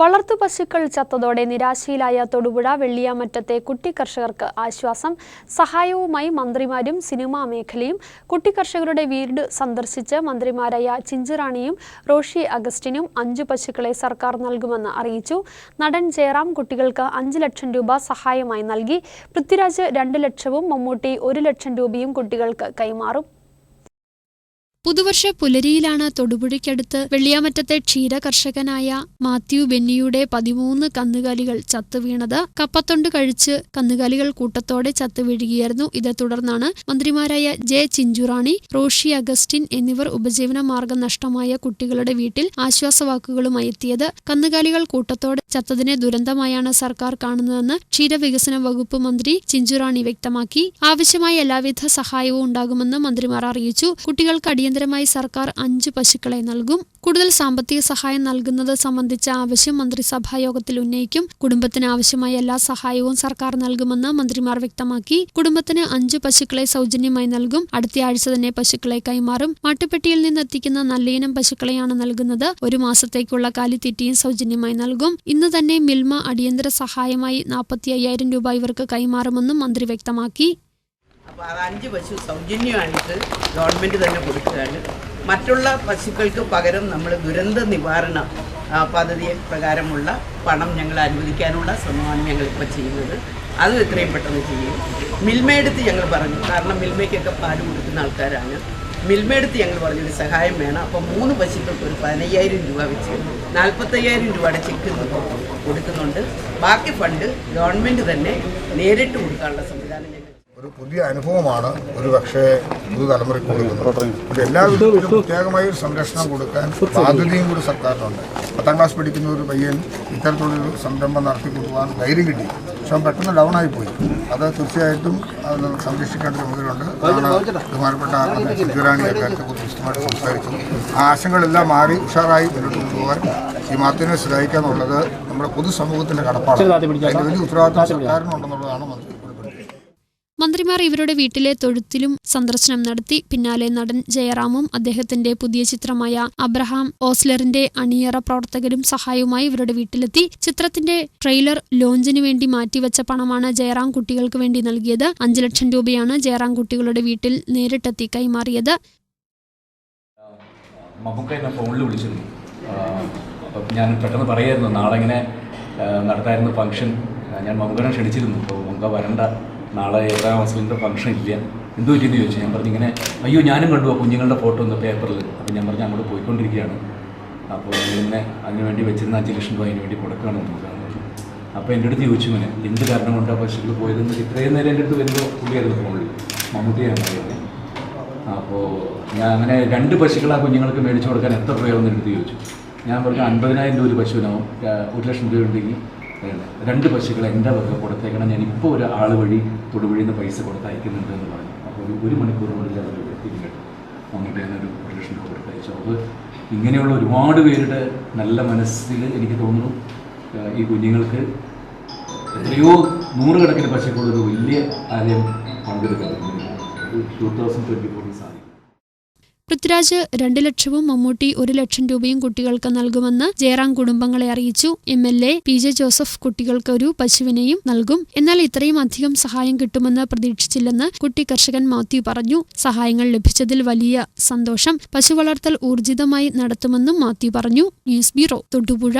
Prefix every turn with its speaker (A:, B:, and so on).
A: വളർത്തു പശുക്കൾ ചത്തതോടെ നിരാശയിലായ തൊടുപുഴ വെള്ളിയാമറ്റത്തെ കുട്ടി കർഷകർക്ക് ആശ്വാസം. സഹായവുമായി മന്ത്രിമാരും സിനിമാ മേഖലയും കുട്ടി കർഷകരുടെ വീട് സന്ദർശിച്ച് മന്ത്രിമാരായ ചിഞ്ചിറാണിയും റോഷി അഗസ്റ്റിനും അഞ്ചു പശുക്കളെ സർക്കാർ നൽകുമെന്ന് അറിയിച്ചു. നടൻ ജയറാം കുട്ടികൾക്ക് അഞ്ച് ലക്ഷം രൂപ സഹായമായി നൽകി. പൃഥ്വിരാജ് രണ്ട് ലക്ഷവും മമ്മൂട്ടി ഒരു ലക്ഷം രൂപയും കുട്ടികൾക്ക് കൈമാറും.
B: പുതുവർഷ പുലരിയിലാണ് തൊടുപുഴയ്ക്കടുത്ത് വെള്ളിയാമറ്റത്തെ ക്ഷീര കർഷകനായ മാത്യു ബെന്നിയുടെ പതിമൂന്ന് കന്നുകാലികൾ ചത്തുവീണത് കപ്പത്തൊണ്ട് കഴിച്ച് കന്നുകാലികൾ കൂട്ടത്തോടെ ചത്തു ചത്തുവീഴുകയായിരുന്നു. ഇതേ തുടർന്നാണ് മന്ത്രിമാരായ ജെ ചിഞ്ചുറാണി റോഷി അഗസ്റ്റിൻ എന്നിവർ ഉപജീവന മാർഗം നഷ്ടമായ കുട്ടികളുടെ വീട്ടിൽ ആശ്വാസവാക്കുകളുമായി എത്തിയത്. കന്നുകാലികൾ കൂട്ടത്തോടെ ചത്തതിനെ ദുരന്തമായാണ് സർക്കാർ കാണുന്നതെന്ന് ക്ഷീരവികസന വകുപ്പ് മന്ത്രി ചിഞ്ചുറാണി വ്യക്തമാക്കി. ആവശ്യമായ എല്ലാവിധ സഹായവും ഉണ്ടാകുമെന്ന് മന്ത്രിമാർ അറിയിച്ചു. കുട്ടികൾക്ക് അടിയന്തരമായി സർക്കാർ അഞ്ച് പശുക്കളെ നൽകും. കൂടുതൽ സാമ്പത്തിക സഹായം നൽകുന്നത് സംബന്ധിച്ച ആവശ്യം മന്ത്രിസഭാ യോഗത്തിൽ ഉന്നയിക്കും. കുടുംബത്തിന് ആവശ്യമായ എല്ലാ സഹായവും സർക്കാർ നൽകുമെന്ന് മന്ത്രിമാർ വ്യക്തമാക്കി. കുടുംബത്തിന് അഞ്ച് പശുക്കളെ സൗജന്യമായി നൽകും. അടുത്ത ആഴ്ച തന്നെ പശുക്കളെ കൈമാറും. മാട്ടുപെട്ടിയിൽ നിന്ന് എത്തിക്കുന്ന നല്ലയിനം പശുക്കളെയാണ് നൽകുന്നത്. ഒരു മാസത്തേക്കുള്ള കാലിത്തീറ്റയും സൗജന്യമായി നൽകും. ഇന്ന് തന്നെ മിൽമ അടിയന്തര സഹായമായി നാൽപ്പത്തി അയ്യായിരം രൂപ ഇവർക്ക് കൈമാറുമെന്നും മന്ത്രി വ്യക്തമാക്കി.
C: അപ്പോൾ അത് അഞ്ച് പശു സൗജന്യമായിട്ട് ഗവൺമെന്റ് തന്നെ കൊടുക്കുകയാണ്. മറ്റുള്ള പശുക്കൾക്ക് പകരം നമ്മൾ ദുരന്ത നിവാരണ പദ്ധതി പ്രകാരമുള്ള പണം ഞങ്ങൾ അനുവദിക്കാനുള്ള ശ്രമമാണ് ഞങ്ങളിപ്പോൾ ചെയ്യുന്നത്. അത് എത്രയും പെട്ടെന്ന് ചെയ്യും. മിൽമയെടുത്ത് ഞങ്ങൾ പറഞ്ഞു കാരണം മിൽമയ്ക്കൊക്കെ പാൽ കൊടുക്കുന്ന ആൾക്കാരാണ്. മിൽമയെടുത്ത് ഞങ്ങൾ പറഞ്ഞു ഒരു സഹായം വേണം. അപ്പോൾ മൂന്ന് പശുക്കൾക്ക് ഒരു പതിനയ്യായിരം രൂപ വെച്ച് നാൽപ്പത്തയ്യായിരം രൂപയുടെ ചെക്ക് കൊടുക്കുന്നുണ്ട്. ബാക്കി ഫണ്ട് ഗവൺമെന്റ് തന്നെ നേരിട്ട് കൊടുക്കാനുള്ള സംവിധാനം ഞങ്ങൾ
D: ഒരു പുതിയ അനുഭവമാണ് ഒരു പക്ഷേ പുതുതലമുറയ്ക്ക് കൊടുക്കുന്നത്. എല്ലാവരും പ്രത്യേകമായ ഒരു സംരക്ഷണം കൊടുക്കാൻ ബാധ്യതയും കൂടി സർക്കാരിനുണ്ട്. പത്താം ക്ലാസ് പഠിക്കുന്ന ഒരു പയ്യൻ ഇത്തരത്തിലുള്ളൊരു സംരംഭം നടത്തി നടത്തിക്കൊണ്ടുപോകാൻ ധൈര്യം കിട്ടി. പക്ഷെ അവൻ പെട്ടെന്ന് ഡൗൺ ആയി പോയി അത് തീർച്ചയായിട്ടും അത് സംരക്ഷിക്കേണ്ട ചുമതലയുണ്ട് അതാണ് ബഹുമാനപ്പെട്ട സിദ്ധുരാണി അക്കാര്യത്തെ കുറിച്ച് വിശദമായിട്ട് സംസാരിച്ചു ആ ആശങ്കകളെല്ലാം മാറി ഉഷാറായി മുന്നോട്ട് കൊണ്ടുപോകാൻ ഈ മാധ്യമനെ സഹായിക്കുക എന്നുള്ളത് നമ്മുടെ പൊതുസമൂഹത്തിന്റെ കടപ്പാട് അതിന് വലിയ ഉത്തരവാദിത്വം സർക്കാരിനുണ്ടെന്നുള്ളതാണ് മന്ത്രി
B: മന്ത്രിമാർ ഇവരുടെ വീട്ടിലെ തൊഴുത്തിലും സന്ദർശനം നടത്തി. പിന്നാലെ നടൻ ജയറാമും അദ്ദേഹത്തിന്റെ പുതിയ ചിത്രമായ അബ്രഹാം ഓസ്ലറിന്റെ അണിയറ പ്രവർത്തകരും സഹായവുമായി ഇവരുടെ വീട്ടിലെത്തി. ചിത്രത്തിന്റെ ട്രെയിലർ ലോഞ്ചിന് വേണ്ടി മാറ്റിവെച്ച പണമാണ് ജയറാം കുട്ടികൾക്ക് വേണ്ടി നൽകിയത്. അഞ്ചു ലക്ഷം രൂപയാണ് ജയറാം കുട്ടികളുടെ വീട്ടിൽ നേരിട്ടെത്തി കൈമാറിയത്.
E: വിളിച്ചിരുന്നു. ഞാൻ പെട്ടെന്ന് നാളെ ഞാൻ മമ്മൂക്കനെ ക്ഷണിച്ചിരുന്നു. അപ്പോൾ വരണ്ട. നാളെ ഏഴാം ഹോസ്പിറ്റലിന്റെ ഫംഗ്ഷൻ ഇല്ല. എന്തു പറ്റിയെന്ന് ചോദിച്ചു. ഞാൻ പറഞ്ഞു ഇങ്ങനെ അയ്യോ ഞാനും കണ്ടു ആ കുഞ്ഞുങ്ങളുടെ ഫോട്ടോ ഒന്ന് പേപ്പറിൽ അപ്പം ഞാൻ പറഞ്ഞു അങ്ങോട്ട് പോയിക്കൊണ്ടിരിക്കുകയാണ്. അപ്പോൾ പിന്നെ അതിന് വേണ്ടി വെച്ചിരുന്ന അഞ്ച് ലക്ഷം രൂപ അതിന് വേണ്ടി കൊടുക്കുകയാണ് നോക്കുകയാണ് അപ്പോൾ എന്റെ അടുത്ത് ചോദിച്ചു ഇങ്ങനെ എന്ത് കാരണം കൊണ്ടാണ് പശുക്കൾ പോയതെന്ന്? ഇത്രയും നേരം എന്റെ അടുത്ത് വരുമ്പോൾ പുള്ളിയായിരുന്നു ഫോണിൽ മമ്മൂട്ടിയാണ് പറയുന്നത്. അപ്പോൾ ഞാൻ അങ്ങനെ രണ്ട് പശുക്കൾ ആ കുഞ്ഞുങ്ങൾക്ക് മേടിച്ചു കൊടുക്കാൻ എത്ര രൂപയാണെന്ന് എടുത്ത് ചോദിച്ചു. ഞാൻ പറഞ്ഞു അൻപതിനായിരം രൂപ ഒരു പശുവിനാവും ആ, ഒരു ലക്ഷം രൂപ ഉണ്ടെങ്കിൽ. രണ്ട് പശുക്കൾ എന്റെ വക കൊടുത്തേക്കണം. ഞാൻ ഇപ്പോൾ ഒരു ആൾ വഴി തൊടുവഴിയിൽ നിന്ന് പൈസ കൊടുത്തയക്കുന്നുണ്ട് എന്ന് പറഞ്ഞു. അപ്പോൾ ഒരു ഒരു മണിക്കൂറിനുള്ളിൽ അത് എത്തിക്കും അങ്ങോട്ട് മമ്മൂട്ടി ഒരു ലക്ഷം രൂപ കൊടുത്തയച്ചു അപ്പോൾ ഇങ്ങനെയുള്ള ഒരുപാട് പേരുടെ നല്ല മനസ്സിൽ എനിക്ക് തോന്നുന്നു ഈ കുഞ്ഞുങ്ങൾക്ക് എത്രയോ നൂറുകണക്കിന് പശുക്കളൊരു വലിയ ആലയം പങ്കെടുക്കുന്നുണ്ട് ടു ടൂ തൗസൻഡ് ട്വന്റി ഫോറിൽ സാധിക്കും.
B: പൃഥ്വിരാജ് രണ്ട് ലക്ഷവും മമ്മൂട്ടി ഒരു ലക്ഷം രൂപയും കുട്ടികൾക്ക് നൽകുമെന്ന് ജയറാം കുടുംബങ്ങളെ അറിയിച്ചു. M L A P J Joseph കുട്ടികൾക്ക് ഒരു പശുവിനെയും നൽകും. എന്നാൽ ഇത്രയും അധികം സഹായം കിട്ടുമെന്ന് പ്രതീക്ഷിച്ചില്ലെന്ന് കുട്ടി കർഷകൻ മാത്യു പറഞ്ഞു. സഹായങ്ങൾ ലഭിച്ചതിൽ വലിയ സന്തോഷം. പശു വളർത്തൽ ഊർജിതമായി നടത്തുമെന്നും മാത്യു പറഞ്ഞു. News bureau Thodupuzha.